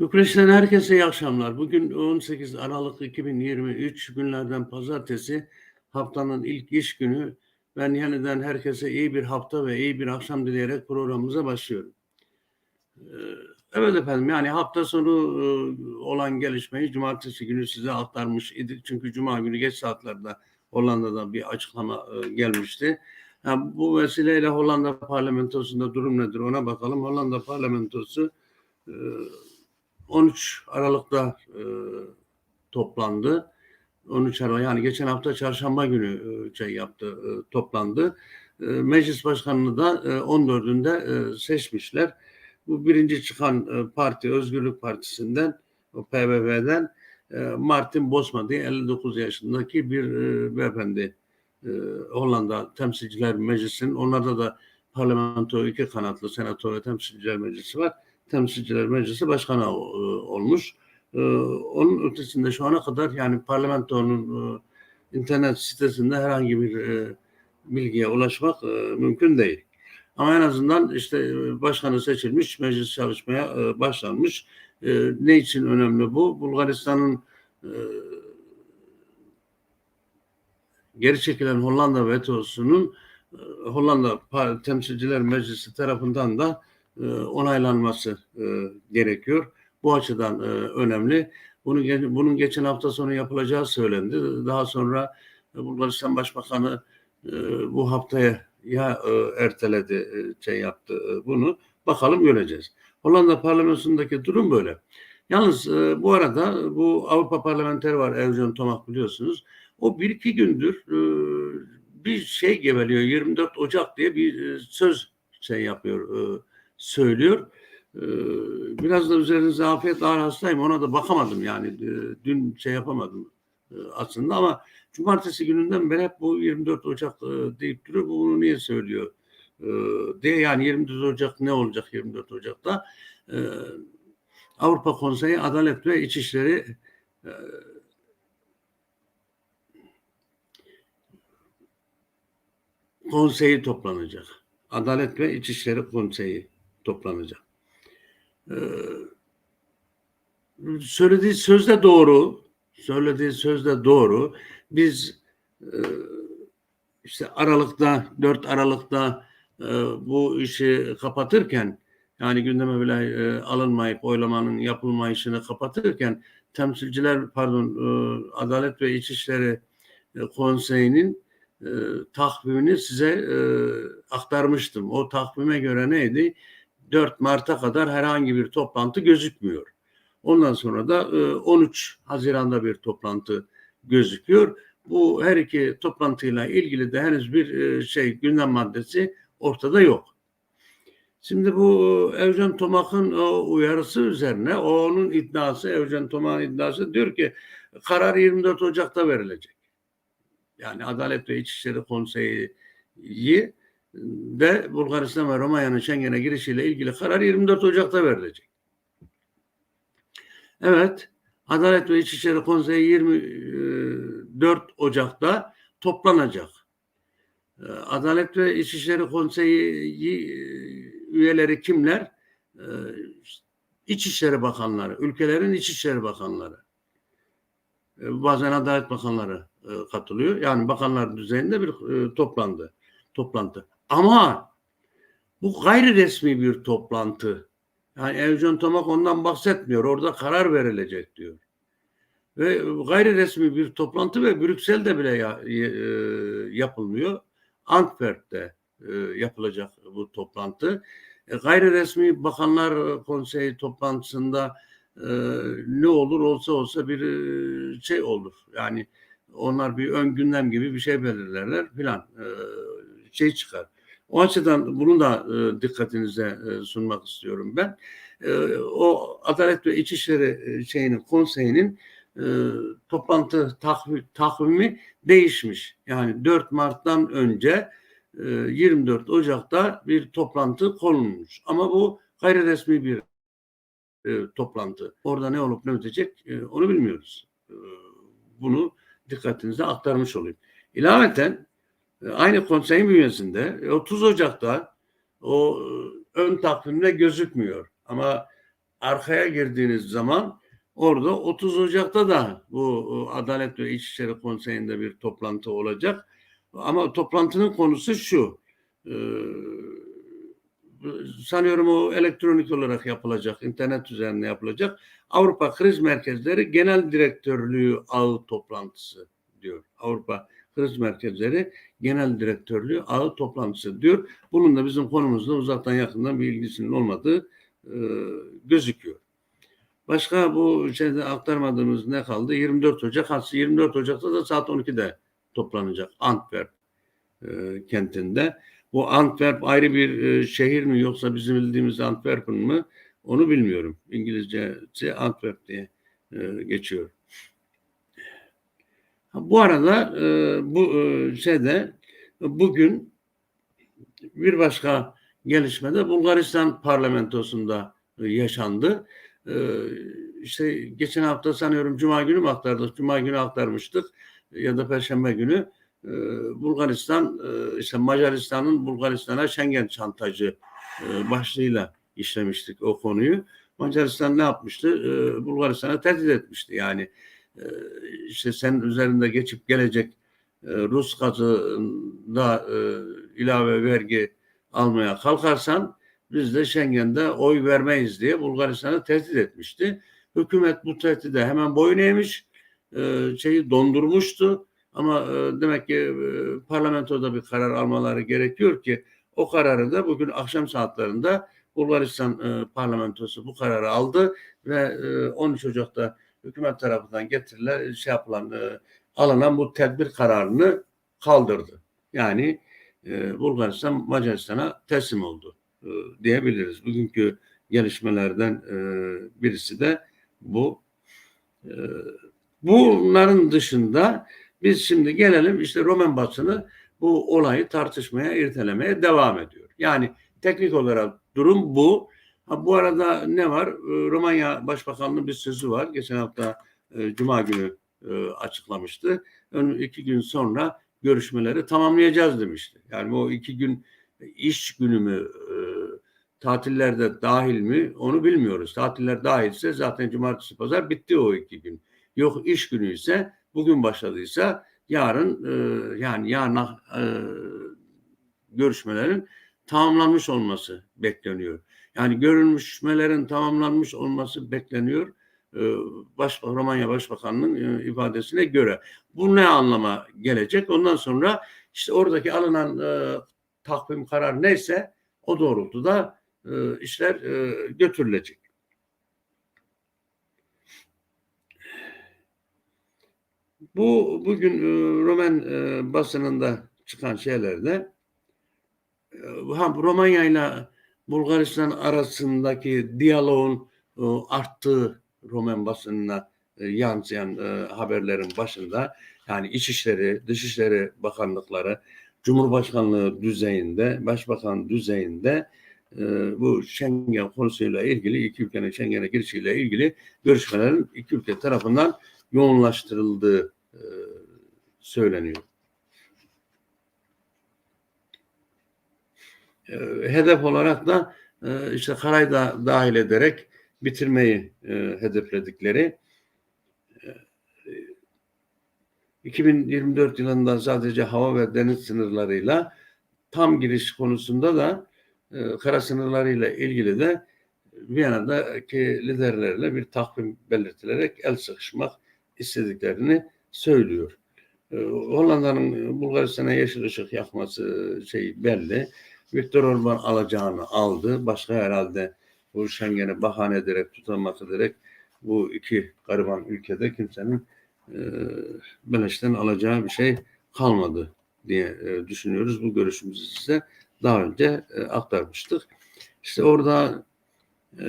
Bükreş'ten herkese iyi akşamlar. Bugün 18 Aralık 2023 günlerden pazartesi haftanın ilk iş günü. Ben yeniden herkese iyi bir hafta ve iyi bir akşam dileyerek programımıza başlıyorum. Ee, Evet efendim yani hafta sonu e, olan gelişmeyi cumartesi günü size aktarmış idik. Çünkü cuma günü geç saatlerde Hollanda'da bir açıklama e, gelmişti. Yani bu vesileyle Hollanda parlamentosunda durum nedir ona bakalım. Hollanda parlamentosu e, 13 Aralık'ta e, toplandı. 13 Aralık yani geçen hafta çarşamba günü e, şey yaptı e, toplandı. E, meclis başkanını da e, 14'ünde e, seçmişler. Bu birinci çıkan e, parti Özgürlük Partisi'nden o PVV'den e, Martin Bosma diye 59 yaşındaki bir e, beyefendi e, Hollanda Temsilciler Meclisi'nin onlarda da parlamento iki kanatlı senato ve temsilciler meclisi var. Temsilciler Meclisi Başkanı e, olmuş. E, onun ötesinde şu ana kadar yani parlamentonun e, internet sitesinde herhangi bir bilgiye ulaşmak mümkün değil. Ama en azından işte başkanı seçilmiş, meclis çalışmaya başlanmış. Ne için önemli bu? Bulgaristan'ın geri çekilen Hollanda vetosunun Hollanda Temsilciler Meclisi tarafından da e, onaylanması e, gerekiyor. Bu açıdan e, önemli. Bunu, bunun geçen hafta sonu yapılacağı söylendi. Daha sonra Bulgaristan Başbakanı bu haftaya ya erteledi, şey yaptı bunu. Bakalım göreceğiz. Hollanda parlamentosundaki durum böyle. Yalnız bu arada bu Avrupa parlamenteri var Evgen Tomak biliyorsunuz. O bir iki gündür bir şey geveliyor. 24 Ocak diye bir söz şey yapıyor, söylüyor. E, biraz da üzerinize afiyet ağır hastayım. Ona da bakamadım yani. E, dün şey yapamadım e, aslında ama cumartesi gününden beri hep bu 24 Ocak e, deyip duruyor. Bu bunu niye söylüyor? E, diye yani 24 Ocak ne olacak 24 Ocak'ta? Avrupa Konseyi Adalet ve İçişleri konseyi toplanacak. Adalet ve İçişleri Konseyi toplanacak. Ee, söylediği söz de doğru. Söylediği söz de doğru. Biz e, işte Aralık'ta 4 Aralık'ta e, bu işi kapatırken yani gündeme bile e, alınmayıp oylamanın yapılmayışını kapatırken temsilciler pardon e, Adalet ve İçişleri e, Konseyi'nin e, takvimini size e, aktarmıştım. O takvime göre neydi? 4 Mart'a kadar herhangi bir toplantı gözükmüyor. Ondan sonra da e, 13 Haziran'da bir toplantı gözüküyor. Bu her iki toplantıyla ilgili de henüz bir e, şey gündem maddesi ortada yok. Şimdi bu Evgen Tomak'ın o uyarısı üzerine onun iddiası, Evgen Tomak'ın iddiası diyor ki karar 24 Ocak'ta verilecek yani Adalet ve İçişleri Konseyi ve Bulgaristan ve Romanya'nın Schengen'e girişiyle ilgili karar 24 Ocak'ta verilecek. Evet, Adalet ve İçişleri Konseyi 24 Ocak'ta toplanacak. Adalet ve İçişleri Konseyi üyeleri kimler? İçişleri Bakanları, ülkelerin İçişleri Bakanları. Bazen Adalet Bakanları e, katılıyor. Yani bakanlar düzeyinde bir e, toplandı, toplantı. Ama bu gayri resmi bir toplantı. Yani Evcan Tomak ondan bahsetmiyor. Orada karar verilecek diyor. Ve gayri resmi bir toplantı ve Brüksel'de bile ya, e, yapılmıyor. Antwerp'te e, yapılacak bu toplantı. E, gayri resmi Bakanlar Konseyi toplantısında e, ne olur olsa olsa bir e, şey olur. Yani onlar bir ön gündem gibi bir şey belirlerler filan e, şey çıkar. O açıdan bunu da e, dikkatinize e, sunmak istiyorum ben. E, o Adalet ve İçişleri e, şeyinin konseyinin e, toplantı takvimi, takvimi değişmiş. Yani 4 Mart'tan önce e, 24 Ocak'ta bir toplantı konulmuş. Ama bu gayri resmi bir e, toplantı. Orada ne olup ne bitecek e, onu bilmiyoruz. E, bunu dikkatinize aktarmış olayım. İlaveten aynı konseyin bünyesinde 30 e, Ocak'ta o e, ön takvimde gözükmüyor. Ama arkaya girdiğiniz zaman orada 30 Ocak'ta da bu e, Adalet ve İçişleri Konseyi'nde bir toplantı olacak. Ama toplantının konusu şu. e, sanıyorum o elektronik olarak yapılacak, internet üzerinde yapılacak. Avrupa Kriz Merkezleri Genel Direktörlüğü Ağı toplantısı diyor. Avrupa Kriz Merkezleri Genel Direktörlüğü Ağı toplantısı diyor. Bunun da bizim konumuzla uzaktan yakından bir ilgisinin olmadığı e, gözüküyor. Başka bu şeyde aktarmadığımız ne kaldı? 24 Ocak. Aslında 24 Ocak'ta da saat 12'de toplanacak Antwerp e, kentinde. Bu Antwerp ayrı bir e, şehir mi yoksa bizim bildiğimiz Antwerpen mı? Onu bilmiyorum. İngilizcesi Antwerp diye e, geçiyor. Bu arada e, bu e, şeyde bugün bir başka gelişmede Bulgaristan parlamentosunda e, yaşandı. İşte geçen hafta sanıyorum Cuma günü mü aktardık? Cuma günü aktarmıştık ya da Perşembe günü. Bulgaristan işte Macaristan'ın Bulgaristan'a Schengen şantajı e, başlığıyla işlemiştik o konuyu. Macaristan ne yapmıştı? Bulgaristan'a tehdit etmişti. Yani işte sen üzerinde geçip gelecek e, Rus gazında e, ilave vergi almaya kalkarsan biz de Schengen'de oy vermeyiz diye Bulgaristan'a tehdit etmişti. Hükümet bu tehdide hemen boyun eğmiş, e, şeyi dondurmuştu. Ama demek ki parlamentoda bir karar almaları gerekiyor ki o kararı da bugün akşam saatlerinde Bulgaristan parlamentosu bu kararı aldı ve e, 13 Ocak'ta hükümet tarafından getirilen şey yapılan e, alınan bu tedbir kararını kaldırdı. Yani e, Bulgaristan Macaristan'a teslim oldu e, diyebiliriz. Bugünkü gelişmelerden e, birisi de bu. E, bunların dışında biz şimdi gelelim işte Roman basını bu olayı tartışmaya, irtelemeye devam ediyor. Yani teknik olarak durum bu. Ha, bu arada ne var? Ee, Romanya Başbakanlığı bir sözü var. Geçen hafta e, Cuma günü e, açıklamıştı. Ön, iki gün sonra görüşmeleri tamamlayacağız demişti. Yani o iki gün iş günü mü, e, tatillerde dahil mi onu bilmiyoruz. Tatiller dahilse zaten cumartesi pazar bitti o iki gün. Yok iş günü ise bugün başladıysa yarın e, yani yarın e, görüşmelerin tamamlanmış olması bekleniyor. Yani görüşmelerin tamamlanmış olması bekleniyor. E, Baş, Romanya Başbakanı'nın e, ifadesine göre. Bu ne anlama gelecek? Ondan sonra işte oradaki alınan e, takvim karar neyse o doğrultuda e, işler e, götürülecek. Bu bugün e, Roman e, basınında çıkan şeylerde Romanya ile Bulgaristan arasındaki diyaloğun e, arttığı Roman basınına e, yansıyan e, haberlerin başında yani İçişleri, Dışişleri Bakanlıkları, Cumhurbaşkanlığı düzeyinde, Başbakan düzeyinde bu Schengen konusuyla ilgili iki ülkenin Schengen'e girişiyle ilgili görüşmelerin iki ülke tarafından yoğunlaştırıldığı söyleniyor. E, hedef olarak da e, işte Karay'ı da dahil ederek bitirmeyi e, hedefledikleri 2024 yılında sadece hava ve deniz sınırlarıyla tam giriş konusunda da kara sınırlarıyla ilgili de Viyana'daki liderlerle bir takvim belirtilerek el sıkışmak istediklerini söylüyor. Hollanda'nın Bulgaristan'a yeşil ışık yakması şey belli. Viktor Orban alacağını aldı. Başka herhalde bu Schengen'i bahane ederek, tutamak ederek bu iki gariban ülkede kimsenin e, beleşten alacağı bir şey kalmadı diye e, düşünüyoruz. Bu görüşümüzü size daha önce e, aktarmıştık. İşte orada e,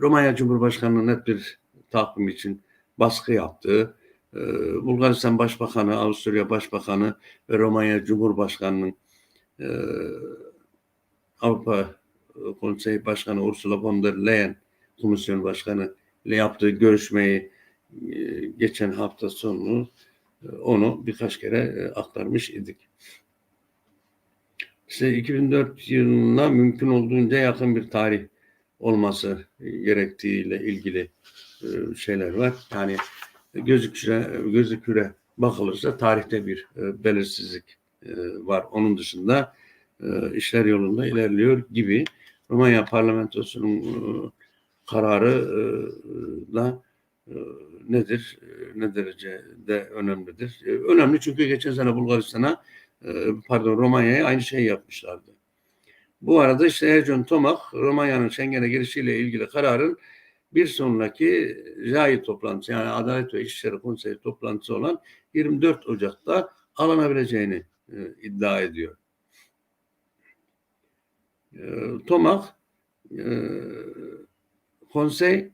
Romanya Cumhurbaşkanı'nın net bir takvim için baskı yaptığı, e, Bulgaristan Başbakanı, Avusturya Başbakanı ve Romanya Cumhurbaşkanı'nın e, Avrupa Konseyi Başkanı Ursula von der Leyen Komisyon Başkanı ile yaptığı görüşmeyi e, geçen hafta sonu e, onu birkaç kere e, aktarmış idik. İşte 2004 yılına mümkün olduğunca yakın bir tarih olması gerektiğiyle ilgili e, şeyler var. Yani gözüküre, gözüküre bakılırsa tarihte bir e, belirsizlik e, var. Onun dışında e, işler yolunda ilerliyor gibi. Romanya parlamentosunun e, kararı e, da e, nedir? E, ne derecede önemlidir? Önemli çünkü geçen sene Bulgaristan'a pardon Romanya'ya aynı şey yapmışlardı. Bu arada işte Ercan Tomak Romanya'nın Schengen'e girişiyle ilgili kararın bir sonraki JAI toplantısı yani Adalet ve İçişleri Konseyi toplantısı olan 24 Ocak'ta alınabileceğini e, iddia ediyor. E, Tomak e, konsey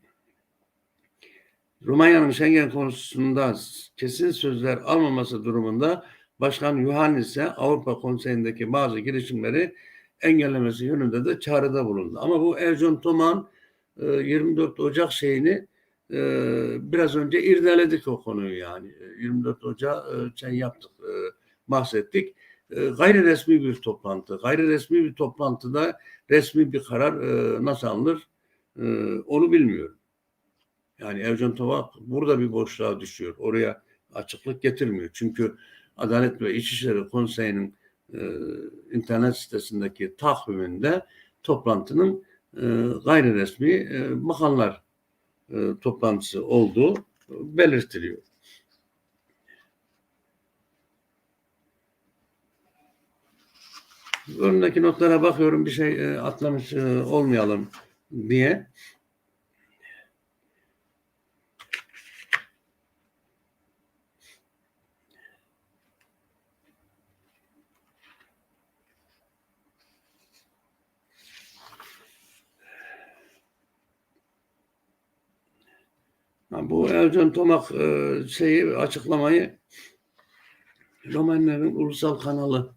Romanya'nın Schengen konusunda kesin sözler almaması durumunda Başkan Yohannis'e Avrupa Konseyi'ndeki bazı girişimleri engellemesi yönünde de çağrıda bulundu. Ama bu Ercan Toman 24 Ocak şeyini e, biraz önce irdeledik o konuyu yani. 24 Ocak şey yaptık, e, bahsettik. Gayri resmi bir toplantı. Gayri resmi bir toplantıda resmi bir karar nasıl alınır onu bilmiyorum. Yani Ercan Tova burada bir boşluğa düşüyor. Oraya açıklık getirmiyor. Çünkü Adalet ve İçişleri Konseyi'nin e, internet sitesindeki takviminde toplantının e, gayri resmi e, bakanlar e, toplantısı olduğu belirtiliyor. Önündeki notlara bakıyorum bir şey e, atlamış e, olmayalım diye. Bu Ercan Tomak e, şeyi açıklamayı Romanların ulusal kanalı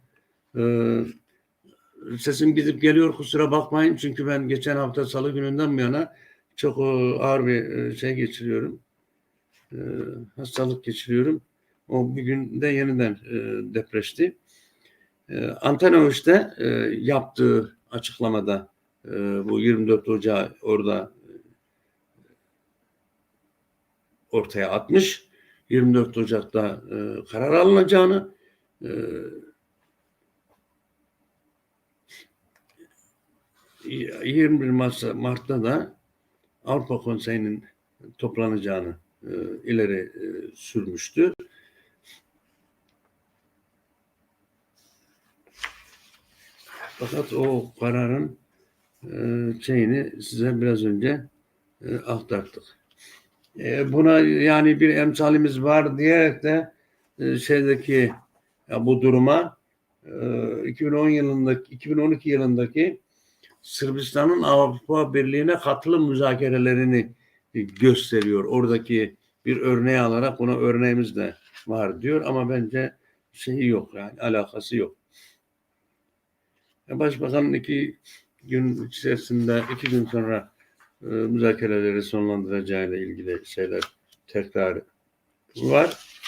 sesim gidip geliyor kusura bakmayın çünkü ben geçen hafta salı gününden bu yana çok e, ağır bir e, şey geçiriyorum. E, hastalık geçiriyorum. O bir günde yeniden e, depreşti. E, Antenoviç'te e, yaptığı açıklamada bu 24 Ocağı orada ortaya atmış. 24 Ocak'ta e, karar alınacağını e, 21 Mart, Mart'ta da Avrupa Konseyi'nin toplanacağını e, ileri e, sürmüştü. Fakat o kararın e, şeyini size biraz önce e, aktardık. E, buna yani bir emsalimiz var diyerek de e, şeydeki ya bu duruma e, 2010 yılındaki 2012 yılındaki Sırbistan'ın Avrupa Birliği'ne katılım müzakerelerini gösteriyor. Oradaki bir örneği alarak buna örneğimiz de var diyor ama bence şeyi yok yani alakası yok. Başbakanın iki gün içerisinde iki gün sonra e, müzakereleri sonlandıracağıyla ilgili şeyler tekrar var.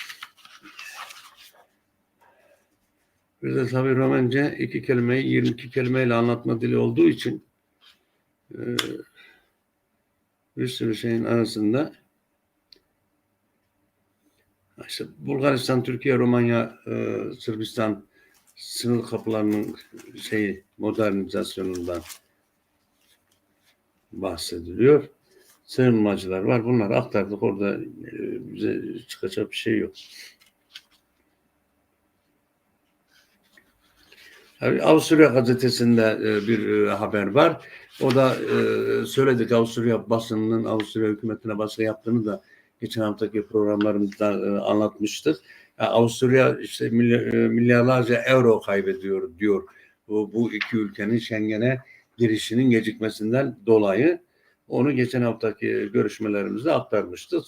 Bir de tabii Romence iki kelimeyi 22 kelimeyle anlatma dili olduğu için e, bir sürü şeyin arasında işte Bulgaristan, Türkiye, Romanya, e, Sırbistan sınır kapılarının şeyi modernizasyonundan bahsediliyor. Sığınmacılar var. Bunları aktardık. Orada e, bize çıkacak bir şey yok. Avusturya gazetesinde e, bir e, haber var. O da söyledik Avusturya basınının Avusturya hükümetine baskı yaptığını da geçen haftaki programlarımızda anlatmıştık. Avusturya işte milyarlarca euro kaybediyor diyor bu, bu iki ülkenin Schengen'e girişinin gecikmesinden dolayı onu geçen haftaki görüşmelerimizde aktarmıştık.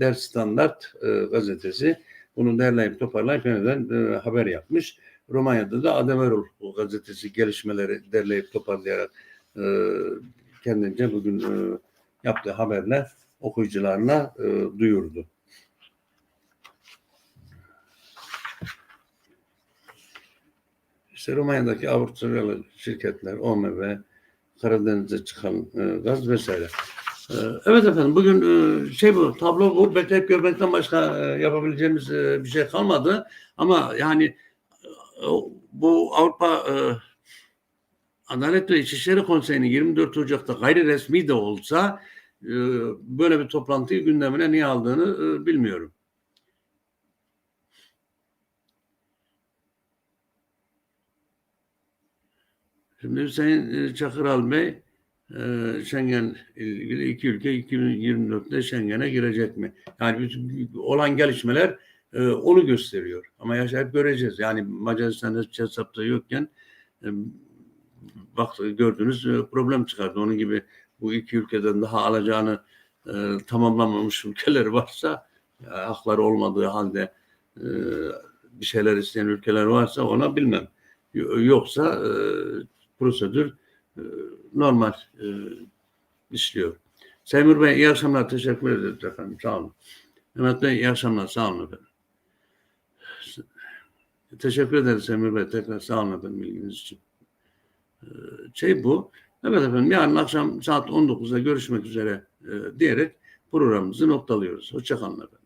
Der Standart e, gazetesi bunu derleyip toparlayıp yeniden e, haber yapmış. Romanya'da da Ademirul gazetesi gelişmeleri derleyip toparlayarak e, kendince bugün e, yaptığı haberler okuyucularına e, duyurdu. İşte Romanya'daki Avusturyalı şirketler OMV, Karadeniz'e çıkan e, gaz vesaire. E, evet efendim bugün e, şey bu tablo bu bekleyip görmekten başka e, yapabileceğimiz bir şey kalmadı. Ama yani bu Avrupa e, Adalet ve İçişleri Konseyi'nin 24 Ocak'ta gayri resmi de olsa e, böyle bir toplantıyı gündemine niye aldığını e, bilmiyorum. Şimdi Hüseyin e, Çakıral Bey e, Schengen ilgili iki ülke 2024'te Schengen'e girecek mi? Yani bütün olan gelişmeler e, onu gösteriyor. Ama yaşayıp göreceğiz. Yani Macaristan'da hesapta yokken e, bak gördüğünüz e, problem çıkardı. Onun gibi bu iki ülkeden daha alacağını e, tamamlamamış ülkeler varsa e, hakları olmadığı halde e, bir şeyler isteyen ülkeler varsa ona bilmem. Yo- Yoksa e, prosedür e, normal e, işliyor. Semur Bey iyi akşamlar. Teşekkür ederiz efendim. Sağ olun. Mehmet Bey iyi akşamlar. Sağ olun efendim. Teşekkür ederiz Semur Bey. Tekrar sağ olun efendim ilginiz için. Ee, Şey bu. Evet efendim yarın akşam saat 19'da görüşmek üzere e, diyerek programımızı noktalıyoruz. Hoşçakalın efendim.